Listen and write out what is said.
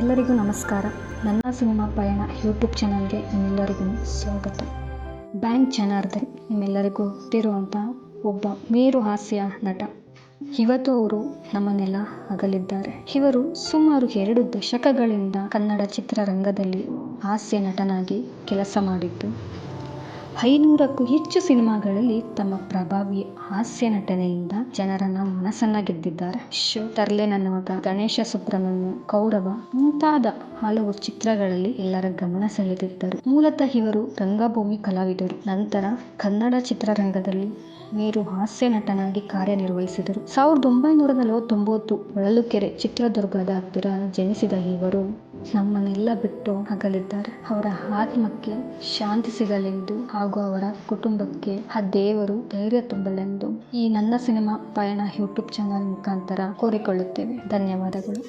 ಎಲ್ಲರಿಗೂ ನಮಸ್ಕಾರ. ನನ್ನ ಸಿನಿಮಾ ಪಯಣ ಯೂಟ್ಯೂಬ್ ಚಾನಲ್ಗೆ ನಿಮ್ಮೆಲ್ಲರಿಗೂ ಸ್ವಾಗತ. ಬ್ಯಾಂಕ್ ಜನಾರ್ದನ್ ನಿಮ್ಮೆಲ್ಲರಿಗೂ ಗೊತ್ತಿರುವಂಥ ಒಬ್ಬ ಮೇರು ಹಾಸ್ಯ ನಟ. ಇವತ್ತು ಅವರು ನಮ್ಮನ್ನೆಲ್ಲ ಅಗಲಿದ್ದಾರೆ ಇವರು ಸುಮಾರು ಎರಡು ದಶಕಗಳಿಂದ ಕನ್ನಡ ಚಿತ್ರರಂಗದಲ್ಲಿ ಹಾಸ್ಯ ನಟನಾಗಿ ಕೆಲಸ ಮಾಡಿದ್ದು. ಐನೂರಕ್ಕೂ ಹೆಚ್ಚು ಸಿನಿಮಾಗಳಲ್ಲಿ ತಮ್ಮ ಪ್ರಭಾವಿ ಹಾಸ್ಯ ನಟನೆಯಿಂದ ಜನರನ್ನ ಮನಸ್ಸನ್ನ ಗೆದ್ದಿದ್ದಾರೆ ಶೋ ತರ್ಲೆ ನನ್ನ ಮಗ ಗಣೇಶ ಸುಬ್ರಹ್ಮಣ್ಯ ಕೌರವ ಮುಂತಾದ ಹಲವು ಚಿತ್ರಗಳಲ್ಲಿ ಎಲ್ಲರ ಗಮನ ಸೆಳೆದಿದ್ದರು. ಮೂಲತಃ ಇವರು ರಂಗಭೂಮಿ ಕಲಾವಿದರು. ನಂತರ ಕನ್ನಡ ಚಿತ್ರರಂಗದಲ್ಲಿ ಮೇರು ಹಾಸ್ಯ ನಟನಾಗಿ ಕಾರ್ಯನಿರ್ವಹಿಸಿದರು. ಸಾವಿರದ ಒಂಬೈನೂರ ನಲವತ್ತೊಂಬತ್ತು ಹೊಳಲುಕೆರೆ ಚಿತ್ರದುರ್ಗದ ಹತ್ತಿರ ಜನಿಸಿದ ಇವರು ನಮ್ಮನ್ನೆಲ್ಲ ಬಿಟ್ಟು ಅಗಲಿದ್ದಾರೆ ಅವರ ಆತ್ಮಕ್ಕೆ ಶಾಂತಿ ಸಿಗಲೆಂದು ಹಾಗೂ ಅವರ ಕುಟುಂಬಕ್ಕೆ ಆ ದೇವರು ಧೈರ್ಯ ತುಂಬಲೆಂದು ಈ ನನ್ನ ಸಿನಿಮಾ ಪಯಣ ಯೂಟ್ಯೂಬ್ ಚಾನಲ್ ಮುಖಾಂತರ ಕೋರಿಕೊಳ್ಳುತ್ತೇವೆ. ಧನ್ಯವಾದಗಳು.